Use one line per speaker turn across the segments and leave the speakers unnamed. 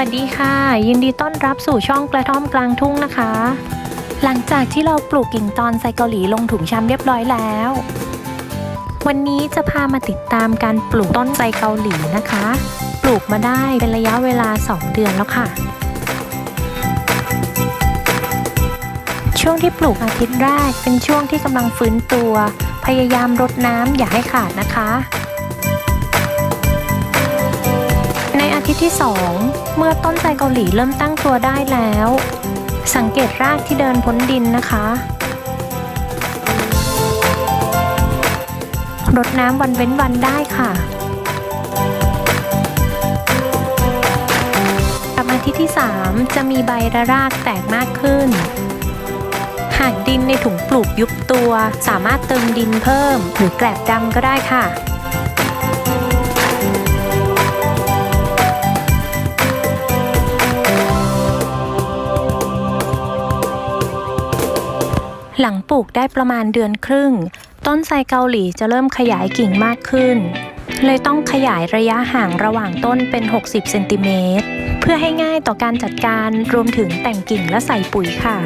วัสดีค่ะ ยินดีต้อนรับสู่ช่องกระท่อมกลางทุ่งนะคะ หลังจากที่เราปลูกกิ่งตอนไซเกาหลีลงถุงชำเรียบร้อยแล้ว วันนี้จะพามาติดตามการปลูกต้นไซเกาหลีนะคะ ปลูกมาได้เป็นระยะเวลา 2 เดือนแล้วค่ะ ช่วงที่ปลูกอาทิตย์แรกเป็นช่วงที่กำลังฟื้นตัว พยายามรดน้ำอย่าให้ขาดนะคะ ทิตย์ที่ 2 เมื่อต้นไทรเกาหลีเริ่มตั้งตัวได้แล้ว สังเกตรากที่เดินพ้นดินนะคะรดน้ำวันเว้นวันได้ค่ะกับอาทิตย์ที่ 3 จะมีใบและรากแตกมากขึ้น หากดินในถุงปลูกยุบตัว สามารถเติมดินเพิ่ม หรือแกลบดำก็ได้ค่ะ หลังปลูกได้ประมาณเดือนครึ่ง ต้นไทรเกาหลีจะเริ่มขยายกิ่งมากขึ้น เลยต้องขยายระยะห่างระหว่างต้นเป็น 60เซนติเมตรเพื่อให้ง่ายต่อการจัดการรวมถึงแต่งกิ่งและใส่ปุ๋ยค่ะ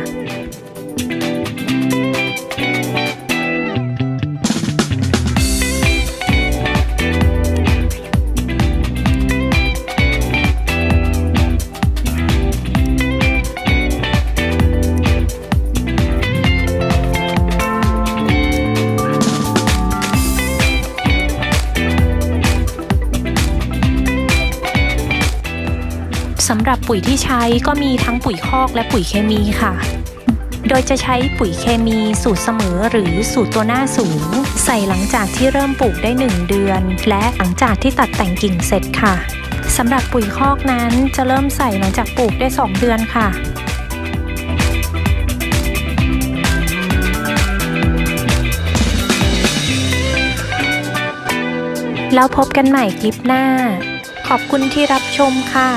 สำหรับปุ๋ยที่ใช้ก็มีทั้งปุ๋ยคอกและปุ๋ยเคมีค่ะ โดยจะใช้ปุ๋ยเคมีสูตรเสมอหรือสูตรตัวหน้าสูง ใส่หลังจากที่เริ่มปลูกได้ 1 เดือน และหลังจากที่ตัดแต่งกิ่งเสร็จค่ะสำหรับปุ๋ยคอกนั้นจะเริ่มใส่หลังจากปลูกได้ 2 เดือนค่ะแล้วพบกันใหม่คลิปหน้า ขอบคุณที่รับชมค่ะ